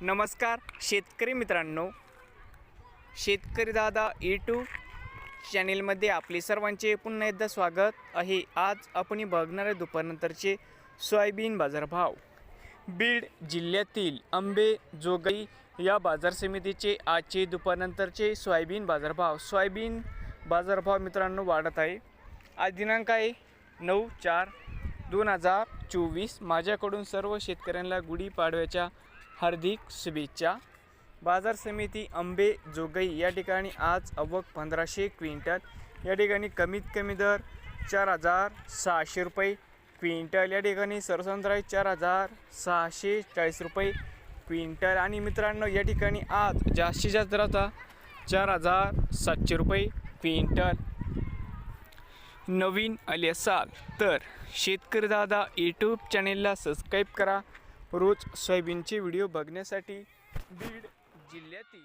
नमस्कार शेतकरी मित्रांनो. शेतकरी दादा यूट्यूब चॅनेलमध्ये आपले सर्वांचे पुन्हा एकदा स्वागत आहे. आज आपण बघणारे दुपारनंतरचे सोयाबीन बाजारभाव. बीड जिल्ह्यातील आंबे जोगई या बाजार समितीचे आजचे दुपारनंतरचे सोयाबीन बाजारभाव. सोयाबीन बाजारभाव मित्रांनो वाढत आहे. आज दिनांक आहे नऊ चार दोन हजार चोवीस. माझ्याकडून सर्व शेतकऱ्यांना गुढीपाडव्याच्या हार्दिक शुभेच्छा. बाजार समिती आंबे जोगई या ठिकाणी आज अवक पंधराशे क्विंटल. या ठिकाणी कमीत कमी दर चार हजार सहाशे रुपये क्विंटल. या ठिकाणी सरसंद्राई चार हजार सहाशे चाळीस रुपये क्विंटल. आणि मित्रांनो या ठिकाणी आज जास्तीत जास्त दराचा चार हजार सातशे रुपये क्विंटल. नवीन आले असाल तर शेतकरी दादा यूट्यूब चॅनेलला सबस्क्राईब करा. रोज सोयाबीनचे व्हिडिओ बघण्यासाठी बीड जिल्ह्यातील